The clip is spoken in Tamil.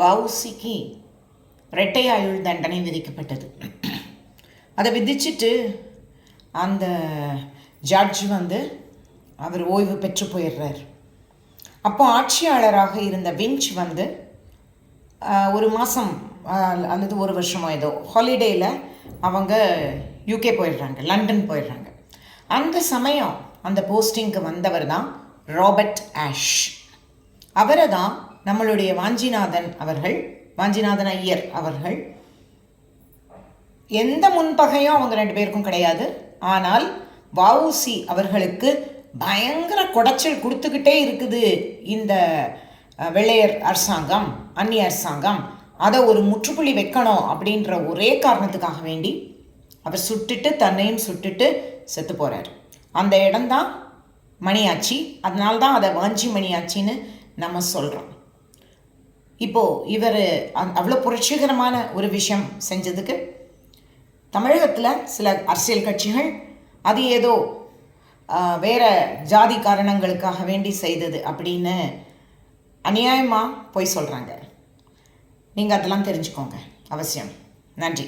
வவுசிக்கு ரெட்டை ஆயுள் தண்டனை விதிக்கப்பட்டது. அதை விதிச்சிட்டு அந்த ஜட்ஜ் வந்து அவர் ஓய்வு பெற்று போயிடுறார். அப்போ ஆட்சியாளராக இருந்த விஞ்ச் வந்து ஒரு மாதம் அல்லது ஒரு வருஷமோ ஏதோ ஹாலிடேயில் அவங்க யூகே போயிடுறாங்க லண்டன் போயிடுறாங்க. அந்த சமயம் அந்த போஸ்டிங்க்கு வந்தவர் தான் ராபர்ட் ஆஷ் அவரை தான் நம்மளுடைய வாஞ்சிநாதன் அவர்கள் வாஞ்சிநாதன் ஐயர் அவர்கள் எந்த முன்பகையும் அவங்க ரெண்டு பேருக்கும் கிடையாது. ஆனால் வஉசி அவர்களுக்கு பயங்கர குடைச்சல் கொடுத்துக்கிட்டே இருக்குது இந்த வெள்ளையர் அரசாங்கம் அந்நிய அரசாங்கம். அதை ஒரு முற்றுப்புள்ளி வைக்கணும் அப்படின்ற ஒரே காரணத்துக்காக வேண்டி அவர் சுட்டுட்டு தன்னையும் சுட்டுட்டு செத்து போகிறார் அந்த இடம்தான் மணியாச்சி. அதனால்தான் அதை வாஞ்சி மணியாச்சின்னு நம்ம சொல்கிறோம் இப்போது இவர் அவ்வளோ புரட்சிகரமான ஒரு விஷயம் செஞ்சதுக்கு தமிழகத்தில் சில அரசியல் கட்சிகள் அது ஏதோ வேற ஜாதி காரணங்களுக்காக வேண்டி செய்தது அப்படின்னு அநியாயமாக போய் சொல்கிறாங்க நீங்கள் அதெல்லாம் தெரிஞ்சுக்கோங்க. அவசியம். நன்றி.